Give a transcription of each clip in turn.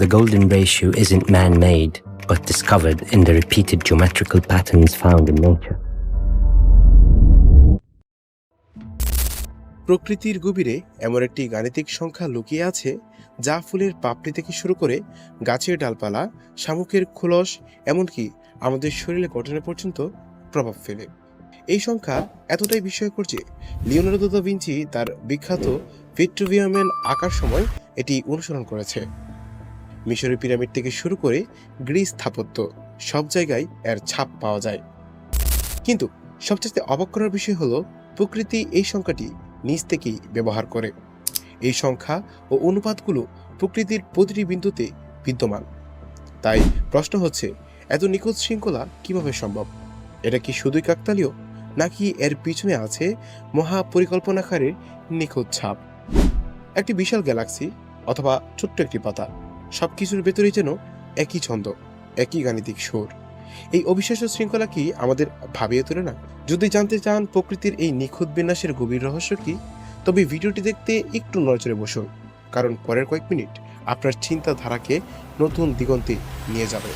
The golden ratio isn't man made, but discovered in the repeated geometrical patterns found in nature. প্রকৃতির গভীরে এমন একটি গাণিতিক সংখ্যা লুকিয়ে আছে যা ফুলের পাপড়ি থেকে শুরু করে গাছের ডালপালা শামুকের খোলস এমনকি আমাদের শরীরে গঠনে পর্যন্ত প্রভাব ফেলে এই সংখ্যা এতটাই বিস্ময়কর যে লিওনার্দো দা ভিঞ্চি তার বিখ্যাত ভিট্রুভিয়ামেন আঁকার সময় এটি অনুসরণ করেছে মিশরের পিরামিড থেকে শুরু করে গ্রিস স্থাপত্য, সব জায়গায় এর ছাপ পাওয়া যায়। কিন্তু সবচেয়ে অবাক করার বিষয় হলো, প্রকৃতি এই সংখ্যাটি নিজ থেকেই ব্যবহার করে। এই সংখ্যা ও অনুপাতগুলো প্রকৃতির প্রতিটি বিন্দুতে বিদ্যমান। তাই প্রশ্ন হচ্ছে, এত নিখুঁত শৃঙ্খলা কীভাবে সম্ভব? এটা কি শুধুই কাকতালীয়, নাকি এর পিছনে আছে মহা পরিকল্পনাকারীর নিখুঁত ছাপ? একটি বিশাল গ্যালাক্সি অথবা ছোট্ট একটি পাতা। সবকিছুর ভেতরেই যেন একই ছন্দ, একই গাণিতিক সুর। এই অবিশ্বাস্য শৃঙ্খলা কি আমাদের ভাবিয়ে তোলে না? যদি জানতে চান প্রকৃতির এই নিখুঁত বিন্যাসের গভীর রহস্য কি, তবে ভিডিওটি দেখতে একটু নজরে বসুন, কারণ পরের কয়েক মিনিট আপনার চিন্তাধারাকে নতুন দিগন্তে নিয়ে যাবে।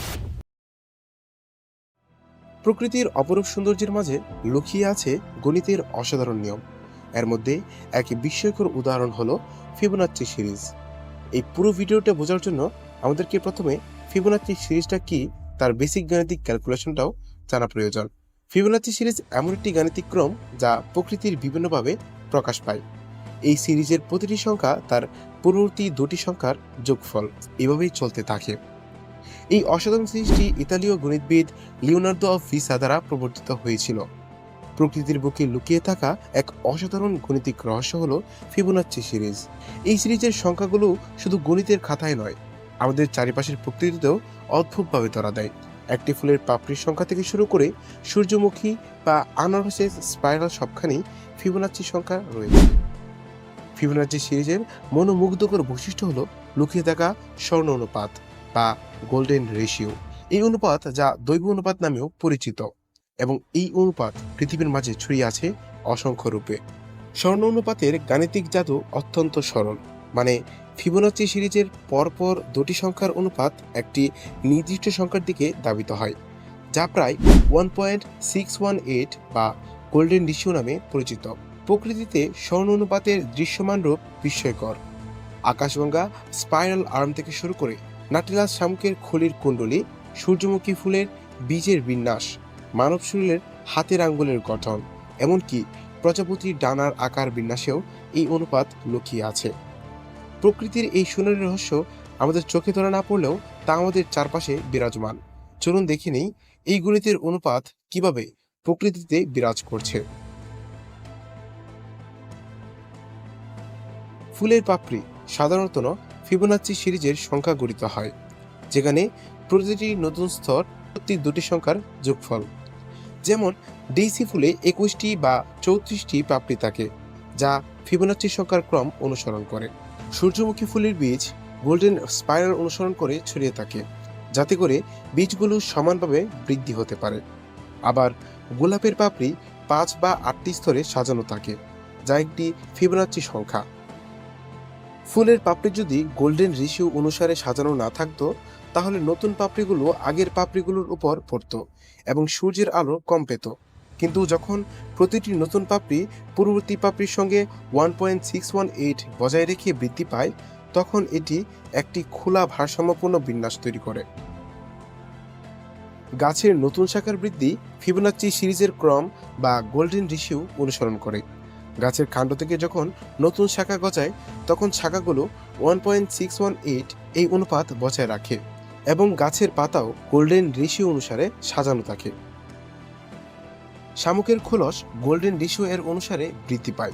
প্রকৃতির অপরূপ সৌন্দর্যের মাঝে লুকিয়ে আছে গণিতের অসাধারণ নিয়ম। এর মধ্যে এক বিস্ময়কর উদাহরণ হলো ফিবোনাচ্চি সিরিজ। এই পুরো ভিডিওটা বোঝার জন্য আমাদেরকে প্রথমে ফিবোনাচ্চি সিরিজটা কি, তার বেসিক গাণিতিক ক্যালকুলেশনটাও জানা প্রয়োজন। ফিবোনাচ্চি সিরিজ এমন একটি গাণিতিক ক্রম যা প্রকৃতির বিভিন্নভাবে প্রকাশ পায়। এই সিরিজের প্রতিটি সংখ্যা তার পূর্ববর্তী দুটি সংখ্যার যোগফল। এভাবেই চলতে থাকে। এই অসাধারণ সিরিজটি ইতালীয় গণিতবিদ লিওনার্দো অফ ভিসা দ্বারা প্রবর্তিত হয়েছিল। প্রকৃতির বুকে লুকিয়ে থাকা এক অসাধারণ গণিতিক রহস্য হলো ফিবোনাচ্চি সিরিজ। এই সিরিজের সংখ্যাগুলো শুধু গণিতের খাতায় নয়, আমাদের চারিপাশের প্রকৃতিতেও অদ্ভুতভাবে ধরা দেয়। একটি ফুলের পাপড়ির সংখ্যা থেকে শুরু করে সূর্যমুখী বা আনারসের স্পাইরাল সবখানেই ফিবোনাচ্চি সংখ্যা রয়েছে। ফিবোনাচ্চি সিরিজের মনোমুগ্ধকর বৈশিষ্ট্য হলো লুকিয়ে থাকা স্বর্ণ অনুপাত বা গোল্ডেন রেশিও। এই অনুপাত যা দৈব অনুপাত নামেও পরিচিত। এবং এই অনুপাত পৃথিবীর মাঝে ছড়িয়ে আছে অসংখ্য রূপে। স্বর্ণ অনুপাতের গাণিতিক জাদু অত্যন্ত সরল মানে ফিবোনাচ্চি সিরিজের পরপর দুটি সংখ্যার অনুপাত একটি নির্দিষ্ট সংখ্যার দিকে ধাবিত হয়, যা প্রায় one point six one eight বা গোল্ডেন রেশিও নামে পরিচিত। প্রকৃতিতে স্বর্ণ অনুপাতের দৃশ্যমান রূপ বিস্ময়কর। আকাশগঙ্গা স্পাইরাল আর্ম থেকে শুরু করে নাটিলাস শামুকের খলির কুণ্ডলী, সূর্যমুখী ফুলের বীজের বিন্যাস মানব শরীরের হাতের আঙ্গুলের গঠন, এমনকি প্রজাপতির ডানার আকার বিন্যাসেও এই অনুপাত লুকিয়ে আছে। প্রকৃতির এই সোনালী রহস্য আমাদের চোখে ধরা না পড়লেও তা আমাদের চারপাশে বিরাজমান। চলুন দেখে নেই এই গণিতের অনুপাত কীভাবে প্রকৃতিতে বিরাজ করছে। ফুলের পাপড়ি সাধারণত ফিবোনাচ্চি সিরিজের সংখ্যা গঠিত হয়, যেখানে প্রতিটি নতুন স্তর প্রতি দুটি সংখ্যার যোগফল। যেমন ডেইসি ফুলে একুশটি বা চৌত্রিশটি পাপড়ি থাকে, যা ফিবোনাচ্চি সংখ্যার ক্রম অনুসরণ করে। সূর্যমুখী ফুলের বীজ গোল্ডেন স্পাইরাল অনুসরণ করে ছড়িয়ে থাকে, যাতে করে বীজগুলো সমানভাবে বৃদ্ধি হতে পারে। আবার গোলাপের পাপড়ি পাঁচ বা আটটি স্তরে সাজানো থাকে, যা একটি ফিবোনাচ্চি সংখ্যা। ফুলের পাপড়ি যদি গোল্ডেন রেশিও অনুসারে সাজানো না থাকতো তাহলে নতুন পাপড়িগুলো আগের পাপড়িগুলোর উপর পড়তো এবং সূর্যের আলো কম পেত। কিন্তু যখন প্রতিটি নতুন পাপড়ি পূর্ববর্তী পাপড়ির সঙ্গে one point six one eight বজায় রেখে বৃদ্ধি পায়, তখন এটি একটি খোলা ভারসাম্যপূর্ণ বিন্যাস তৈরি করে। গাছের নতুন শাখার বৃদ্ধি ফিবোনাচ্চি সিরিজের ক্রম বা গোল্ডেন রেশিও অনুসরণ করে। গাছের কাণ্ড থেকে যখন নতুন শাখা গজায়, তখন শাখাগুলো one point six one eight এই অনুপাত বজায় রাখে। এবং গাছের পাতাও গোল্ডেন রেশিও অনুসারে সাজানো থাকে। শামুকের খোলস গোল্ডেন রেশিও এর অনুসারে বৃদ্ধি পায়।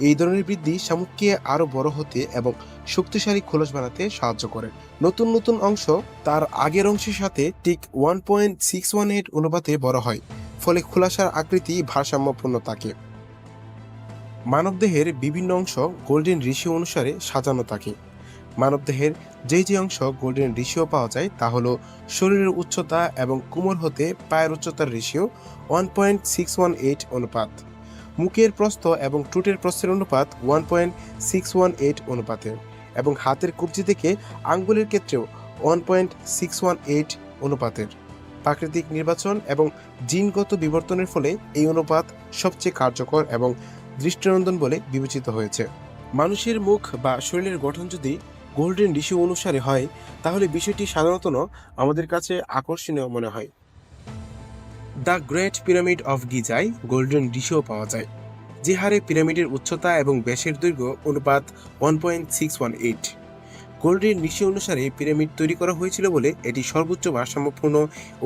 এই ধরনের বৃদ্ধি শামুককে আরও বড় হতে এবং শক্তিশালী খোলস বানাতে সাহায্য করে। নতুন নতুন অংশ তার আগের অংশের সাথে ঠিক one point six one eight অনুপাতে বড় হয়, ফলে খোলাসার আকৃতি ভারসাম্যপূর্ণ থাকে। মানবদেহের বিভিন্ন অংশ গোল্ডেন রেশিও অনুসারে সাজানো থাকে। মানবদেহের যে যে অংশ গোল্ডেন রেশিও পাওয়া যায়, তা হলো শরীরের উচ্চতা এবং কোমর হতে পায়ের উচ্চতার ratio one point six one eight অনুপাত। মুখের প্রস্থ এবং টুটের প্রস্থের অনুপাত one point six one eight অনুপাতে এবং হাতের কবজি থেকে আঙ্গুলের ক্ষেত্রেও one point six one eight অনুপাতের। প্রাকৃতিক নির্বাচন এবং জিনগত বিবর্তনের ফলে এই অনুপাত সবচেয়ে কার্যকর এবং দৃষ্টিনন্দন বলে বিবেচিত হয়েছে। মানুষের মুখ বা শরীরের গঠন যদি গোল্ডেন ঋষি অনুসারে হয়, তাহলে বিষয়টি সাধারণত আমাদের কাছে আকর্ষণীয় মনে হয়। দ্য গ্রেট পিরামিড অফ গিজায় গোল্ডেন ঋষিও পাওয়া যায়, যে হারে পিরামিডের উচ্চতা এবং ব্যাসের দৈর্ঘ্য অনুপাত one point six one eight golden ratio অনুসারে পিরামিড তৈরি করা হয়েছিল বলে এটি সর্বোচ্চ ভারসাম্যপূর্ণ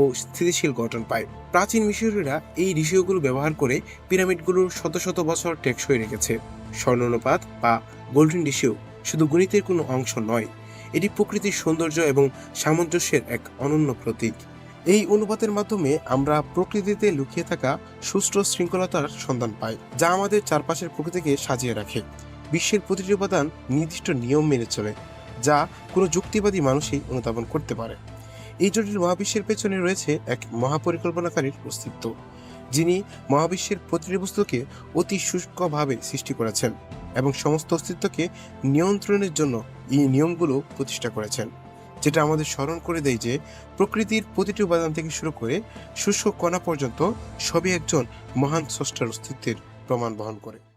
ও স্থিতিশীল গঠন পায়। প্রাচীন মিশরীয়রা এই ঋষিগুলো ব্যবহার করে পিরামিডগুলোর শত শত বছর টেকসই রেখেছে। স্বর্ণ অনুপাত বা গোল্ডেন ঋষিও শুধু গণিতের কোনো অংশ নয়, এটি প্রকৃতির সৌন্দর্য এবং সামঞ্জস্যের এক অনন্য প্রতীক। এই অনুপাতের মাধ্যমে আমরা প্রকৃতিতে লুকিয়ে থাকা সুষ্ঠু শৃঙ্খলতার সন্ধান পাই, যা আমাদের চারপাশের প্রকৃতিকে সাজিয়ে রাখে। বিশ্বের প্রতিটি উপাদান নির্দিষ্ট নিয়ম মেনে চলে, যা কোনো যুক্তিবাদী মানুষই অনুধাবন করতে পারে। এই জটিল মহাবিশ্বের পেছনে রয়েছে এক মহাপরিকল্পনাকারীর অস্তিত্ব, যিনি মহাবিশ্বের প্রতিটি বস্তুকে অতি সূক্ষ্মভাবে সৃষ্টি করেছেন। এবং সমস্ত অস্তিত্বকে নিয়ন্ত্রণের জন্য এই নিয়মগুলো প্রতিষ্ঠা করেছেন, যেটা আমাদের স্মরণ করে দেয় যে প্রকৃতির প্রতিটি উপাদান থেকে শুরু করে শুষ্ক কণা পর্যন্ত সবই একজন মহান স্রষ্টার অস্তিত্বের প্রমাণ বহন করে।